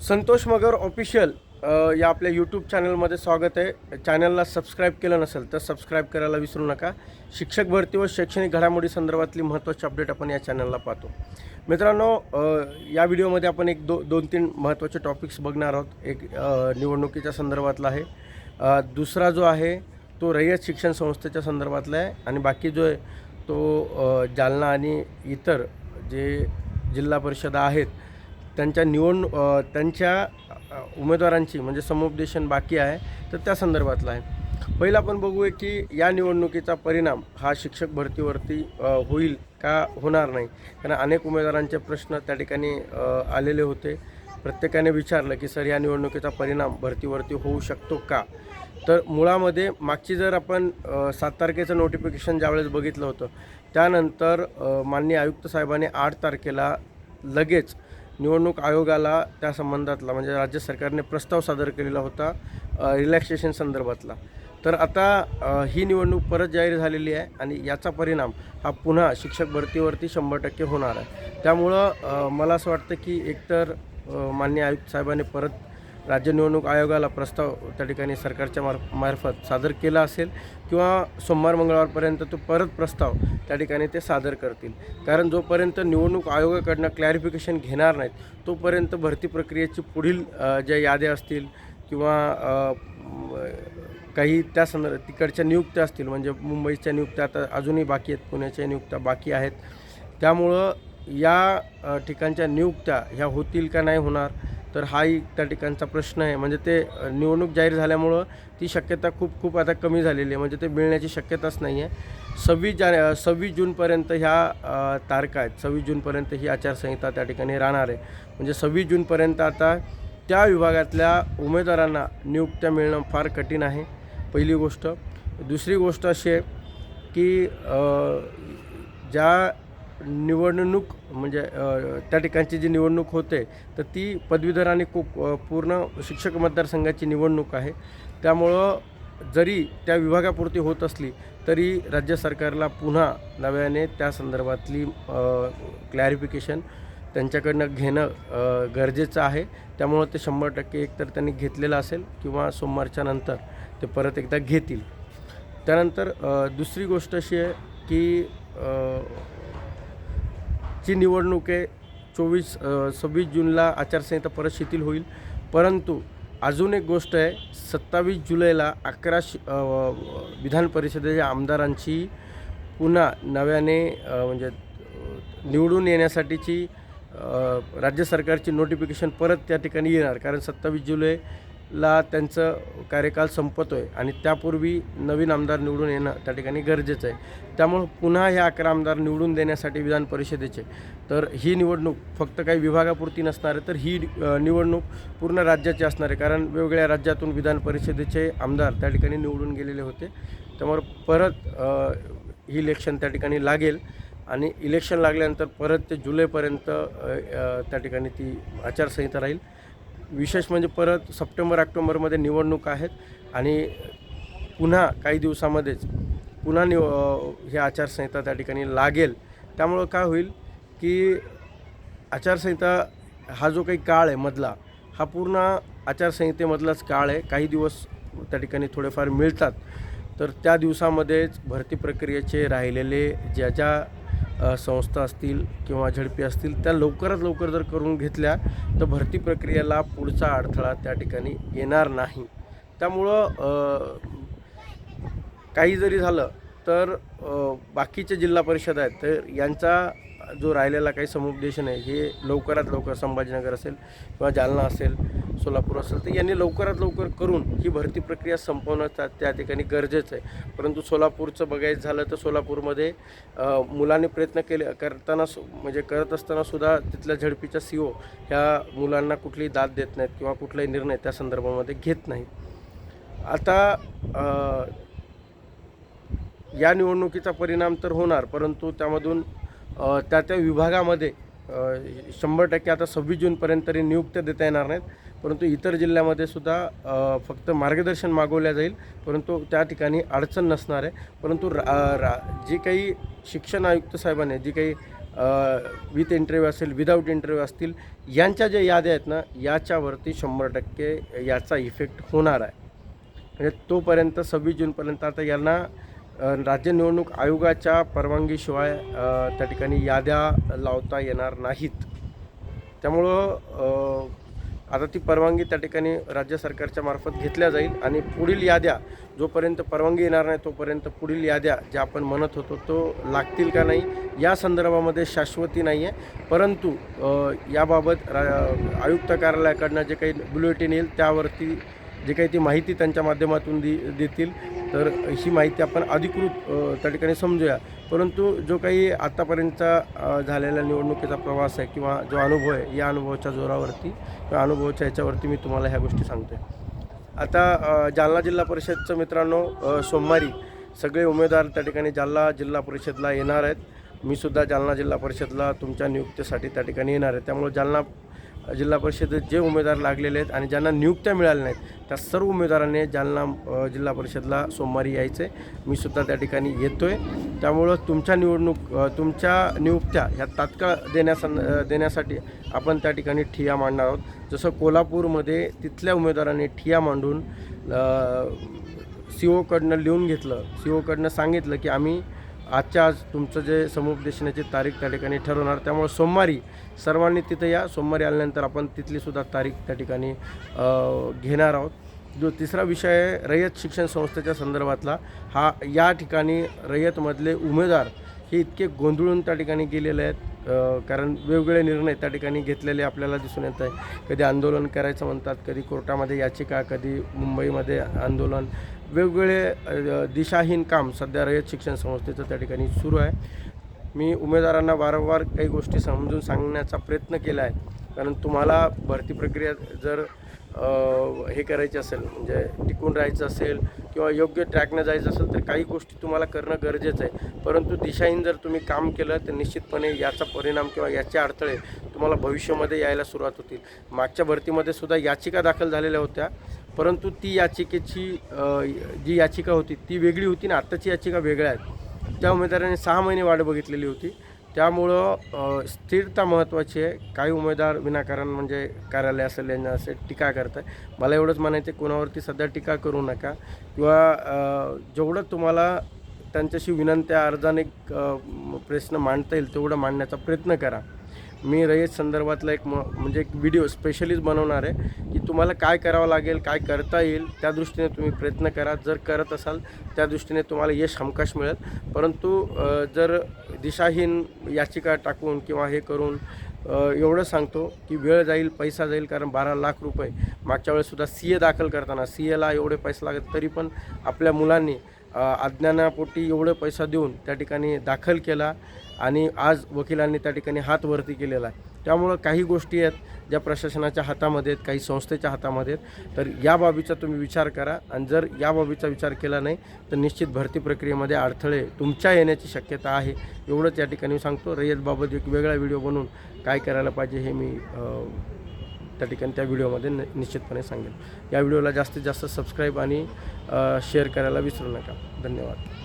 संतोष मगर official या आपल्या YouTube चॅनलमध्ये स्वागत आहे. चॅनलला सबस्क्राईब केलं नसेल तर सबस्क्राईब करायला विसरू नका. शिक्षक भरती व शैक्षणिक घडामोडी संदर्भातली महत्त्वाची अपडेट आपण या चॅनलला पाहतो. मित्रांनो या व्हिडिओमध्ये आपण एक दो दोन तीन महत्त्वाचे टॉपिक्स बघणार आहोत. एक निवडणुकीच्या संदर्भातला आहे. दुसरा जो आहे तो रयत शिक्षण संस्थेच्या संदर्भातला आहे. आणि बाकी जो आहे तो जालना आणि इतर जे जिल्हा परिषदा आहेत त्यांच्या निवड त्यांच्या उमेदवारांची म्हणजे समुपदेशन बाकी आहे तर त्या संदर्भातला आहे. पहिलं आपण बघूया की या निवडणुकीचा परिणाम हा शिक्षक भरतीवरती होईल का होणार नाही? कारण अनेक उमेदवारांचे प्रश्न त्या ठिकाणी आलेले होते. प्रत्येकाने विचारलं की सर या निवडणुकीचा परिणाम भरतीवरती होऊ शकतो का? तर मुळामध्ये मागची जर आपण सात तारखेचं नोटिफिकेशन ज्यावेळेस बघितलं होतं त्यानंतर माननीय आयुक्त साहेबांनी आठ तारखेला लगेच निवडणूक आयोगाला त्या संबंधातला म्हणजे राज्य सरकारने प्रस्ताव सादर केलेला होता रिलॅक्सेशन संदर्भातला. तर आता ही निवडणूक परत जाहीर झालेली आहे आणि याचा परिणाम हा पुन्हा शिक्षक भरतीवरती शंभर टक्के होणार आहे. त्यामुळं मला असं वाटतं की एकतर मान्य माननीय आयुक्त साहेबांनी परत राज्य निवडणूक आयोगाला प्रस्ताव त्या ठिकाणी सरकारच्या मार मार्फत सादर केला असेल किंवा सोमवार मंगळवारपर्यंत तो परत प्रस्ताव त्या ठिकाणी ते सादर करतील. कारण जोपर्यंत निवडणूक आयोगाकडनं क्लॅरिफिकेशन घेणार नाहीत तोपर्यंत भरती प्रक्रियेची पुढील ज्या याद्या असतील किंवा काही त्या संदर्भात तिकडच्या नियुक्त्या असतील म्हणजे मुंबईच्या नियुक्त्या आता अजूनही बाकी आहेत पुण्याच्या नियुक्त्या बाकी आहेत. त्यामुळं या ठिकाणच्या नियुक्त्या ह्या होतील का नाही होणार तर हाही त्या ठिकाणचा प्रश्न आहे. म्हणजे ते निवडणूक जाहीर झाल्यामुळं ती शक्यता खूप खूप आता कमी झालेली आहे. म्हणजे ते मिळण्याची शक्यताच नाही आहे. सव्वीस जा सव्वीस जूनपर्यंत ह्या तारखा आहेत. सव्वीस जूनपर्यंत ही आचारसंहिता त्या ठिकाणी राहणार आहे. म्हणजे सव्वीस जूनपर्यंत आता त्या विभागातल्या उमेदवारांना नियुक्त्या मिळणं फार कठीण आहे. पहिली गोष्ट. दुसरी गोष्ट अशी आहे की ज्या निवडणूक म्हणजे त्या ठिकाणची जी निवडणूक होते तर ती पदवीधर आणि को पूर्ण शिक्षक मतदारसंघाची निवडणूक आहे. त्यामुळं जरी त्या विभागापुरती होत असली तरी राज्य सरकारला पुन्हा नव्याने त्या संदर्भातली क्लॅरिफिकेशन त्यांच्याकडनं घेणं गरजेचं आहे. त्यामुळं ते शंभर टक्के एकतर त्यांनी घेतलेलं असेल किंवा सोमवारच्या नंतर ते परत एकदा घेतील. त्यानंतर दुसरी गोष्ट अशी आहे की अ, निवडणूक आहे. चोवीस सव्वीस जूनला आचारसंहिता परत शिथिल होईल. परंतु अजून एक गोष्ट आहे. सत्तावीस जुलैला अकरा शि विधान परिषदेच्या आमदारांची पुन्हा नव्याने म्हणजे निवडून येण्यासाठीची राज्य सरकारची नोटिफिकेशन परत त्या ठिकाणी येणार. कारण सत्तावीस जुलै ला त्यांचं कार्यकाल संपतो आहे आणि त्यापूर्वी नवीन आमदार निवडून येणं त्या ठिकाणी गरजेचं आहे. त्यामुळं पुन्हा हे अकरा आमदार निवडून देण्यासाठी विधान परिषदेचे. तर ही निवडणूक फक्त काही विभागापुरती नसणार आहे तर ही निवडणूक पूर्ण राज्याची असणार आहे. कारण वेगवेगळ्या राज्यातून विधान परिषदेचे आमदार त्या ठिकाणी निवडून गेलेले होते. त्यामुळे परत ही इलेक्शन त्या ठिकाणी लागेल आणि इलेक्शन लागल्यानंतर परत ते जुलैपर्यंत त्या ठिकाणी ती आचारसंहिता राहील. विशेष म्हणजे परत सप्टेंबर ऑक्टोबरमध्ये निवडणूक आहेत आणि पुन्हा काही दिवसामध्येच पुन्हा निव अ, ही आचारसंहिता त्या ठिकाणी लागेल. त्यामुळं काय होईल की आचारसंहिता हा जो काही काळ आहे मधला हा पूर्ण आचारसंहितेमधलाच काळ आहे. काही दिवस त्या ठिकाणी थोडेफार मिळतात. तर त्या दिवसामध्येच भरती प्रक्रियेचे राहिलेले ज्या ज्या संस्था असतील किंवा झडपी असतील त्या लवकरात लवकर जर करून घेतल्या तर भरती प्रक्रियेला पुढचा अडथळा त्या ठिकाणी येणार नाही. त्यामुळं काही जरी झालं तर बाकीच्या बाकीचे जिल्हा परिषद आहेत तर यांचा जो राहिलेला काही समुपदेशन आहे हे लवकरात लवकर संभाजीनगर असेल किंवा जालना असेल सोलापूर असेल तर यांनी लवकरात लवकर करून ही भरती प्रक्रिया संपवणं त्या ठिकाणी गरजेचं आहे. परंतु सोलापूरचं बघायचं झालं तर सोलापूरमध्ये मुलांनी प्रयत्न केले करताना सु म्हणजे करत असताना सुद्धा तिथल्या झडपीच्या सी ओ ह्या मुलांना कुठलीही दाद देत नाहीत किंवा कुठलाही निर्णय त्या संदर्भामध्ये घेत नाही आता या निवडणुकीचा परिणाम तर होणार परंतु त्यामधून त्या त्या विभागामध्ये शंभर टक्के आता सव्वीस जूनपर्यंत तरी नियुक्त्या देता येणार नाहीत. परंतु इतर जिल्ह्यामध्ये सुद्धा फक्त मार्गदर्शन मागवल्या जाईल. परंतु त्या ठिकाणी अडचण नसणार आहे. परंतु रा रा जी काही शिक्षण आयुक्त साहेबांनी जी काही विथ इंटरव्ह्यू असेल विदाऊट इंटरव्ह्यू असतील यांच्या ज्या याद्या आहेत ना याच्यावरती शंभर टक्के याचा इफेक्ट होणार आहे. म्हणजे तोपर्यंत सव्वीस जूनपर्यंत आता यांना राज्य निवडणूक आयोगाच्या परवानगीशिवाय त्या ठिकाणी याद्या लावता येणार नाहीत. त्यामुळं आता ती परवानगी त्या ठिकाणी राज्य सरकारच्या मार्फत घेतल्या जाईल आणि पुढील याद्या जोपर्यंत परवानगी येणार नाही तोपर्यंत पुढील याद्या ज्या आपण म्हणत होतो तो लागतील का नाही या संदर्भामध्ये शाश्वती नाही आहे परंतु याबाबत रा आयुक्त कार्यालयाकडनं जे काही बुलेटिन येईल त्यावरती जे काही ती माहिती त्यांच्या माध्यमातून दे देतील. तर ही माहिती आपण अधिकृत त्या ठिकाणी समजूया. परंतु जो काही आत्तापर्यंतचा झालेला निवडणुकीचा प्रवास आहे किंवा जो अनुभव आहे या अनुभवाच्या जोरावरती किंवा अनुभवाच्या ह्याच्यावरती मी तुम्हाला ह्या गोष्टी सांगतोय. आता जालना जिल्हा परिषदचं मित्रांनो सोमवारी सगळे उमेदवार त्या ठिकाणी जालना जिल्हा परिषदला येणार आहेत. मी सुद्धा जालना जिल्हा परिषदला तुमच्या नियुक्तीसाठी त्या ठिकाणी येणार आहे. त्यामुळे जालना जिल्हा परिषदेत जे उमेदवार लागलेले आहेत आणि ज्यांना नियुक्त्या मिळाल्या नाहीत त्या सर्व उमेदवारांनी जालना जिल्हा परिषदला सोमवारी यायचं. आहे मी सुद्धा त्या ठिकाणी येतो आहे त्यामुळं तुमच्या निवडणूक तुमच्या नियुक्त्या ह्या तात्काळ देण्यासन देण्यासाठी आपण त्या ठिकाणी ठिया मांडणार आहोत. जसं कोल्हापूरमध्ये तिथल्या उमेदवारांनी ठिया मांडून सी ओकडनं लिहून घेतलं सी ओकडनं सांगितलं की आम्ही आजच्या आज तुमचं जे समुपदेशनाची तारीख त्या ठिकाणी ठरवणार त्यामुळे सोमवारी सर्वांनी तिथं या. सोमवारी आल्यानंतर आपण तिथलीसुद्धा तारीख त्या ठिकाणी घेणार आहोत. जो तिसरा विषय आहे रयत शिक्षण संस्थेच्या संदर्भातला. हा या ठिकाणी रयतमधले उमेदवार हे इतके गोंधळून त्या ठिकाणी गेलेले आहेत कारण वेगवेगळे निर्णय त्या ठिकाणी घेतलेले आपल्याला दिसून येत आहे कधी आंदोलन करायचं म्हणतात कधी कोर्टामध्ये याचिका कधी मुंबईमध्ये आंदोलन. वेगवेगळे दिशाहीन काम सध्या रयत शिक्षण संस्थेचं त्या ठिकाणी सुरू आहे. मी उमेदवारांना वारंवार काही गोष्टी समजून सांगण्याचा प्रयत्न केला आहे. कारण तुम्हाला भरती प्रक्रिया जर हे करायचे असेल म्हणजे टिकून राहायचं असेल किंवा योग्य ट्रॅकनं जायचं असेल तर काही गोष्टी तुम्हाला करणं गरजेचं आहे. परंतु दिशाहीन जर तुम्ही काम केलं तर निश्चितपणे याचा परिणाम किंवा याचे अडथळे तुम्हाला भविष्यामध्ये यायला सुरुवात होतील. मागच्या भरतीमध्ये सुद्धा याचिका दाखल झालेल्या होत्या परंतु ती याचिकेची जी याचिका होती ती वेगळी होती आणि आत्ताची याचिका वेगळ्या आहेत. त्या उमेदवाराने सहा महिने वाट बघितलेली होती. त्यामुळं स्थिरता महत्त्वाची आहे. काही उमेदवार विनाकारण म्हणजे कार्यालय असेल यांना असे टीका करत आहे मला एवढंच म्हणायचं आहे कोणावरती सध्या टीका करू नका. किंवा जेवढं तुम्हाला त्यांच्याशी विनंत्या अर्जाने प्रश्न मांडता येईल तेवढं मांडण्याचा प्रयत्न करा. मी रयत संदर्भातला एक म म्हणजे एक व्हिडिओ स्पेशलीच बनवणार आहे की तुम्हाला काय करावं लागेल काय करता येईल त्या दृष्टीने तुम्ही प्रयत्न करा. जर करत असाल त्या दृष्टीने तुम्हाला यश हमखास मिळेल. परंतु जर दिशाहीन याचिका टाकून किंवा हे करून एवढं सांगतो की वेळ जाईल पैसा जाईल कारण बारा लाख रुपये मागच्या वेळेससुद्धा सी ए दाखल करताना सी एला एवढे पैसे लागत तरी पण आपल्या मुलांनी अज्ञानापोटी एवढं पैसा देऊन त्या ठिकाणी दाखल केला आणि आज वकिलांनी त्या ठिकाणी हात वरती केलेला आहे. त्यामुळं काही गोष्टी आहेत ज्या प्रशासनाच्या हातामध्ये आहेत काही संस्थेच्या हातामध्ये आहेत. तर या बाबीचा तुम्ही विचार करा आणि जर या बाबीचा विचार केला नाही तर निश्चित भरती प्रक्रियेमध्ये अडथळे तुमच्या येण्याची शक्यता आहे. एवढंच या ठिकाणी मी सांगतो रयतबाबत एक वेगळा व्हिडिओ बनवून काय करायला पाहिजे हे मी त्या ठिकाणी त्या व्हिडिओमध्ये नि निश्चितपणे सांगेन या व्हिडिओला जास्तीत जास्त सबस्क्राईब आणि शेअर करायला विसरू नका. धन्यवाद.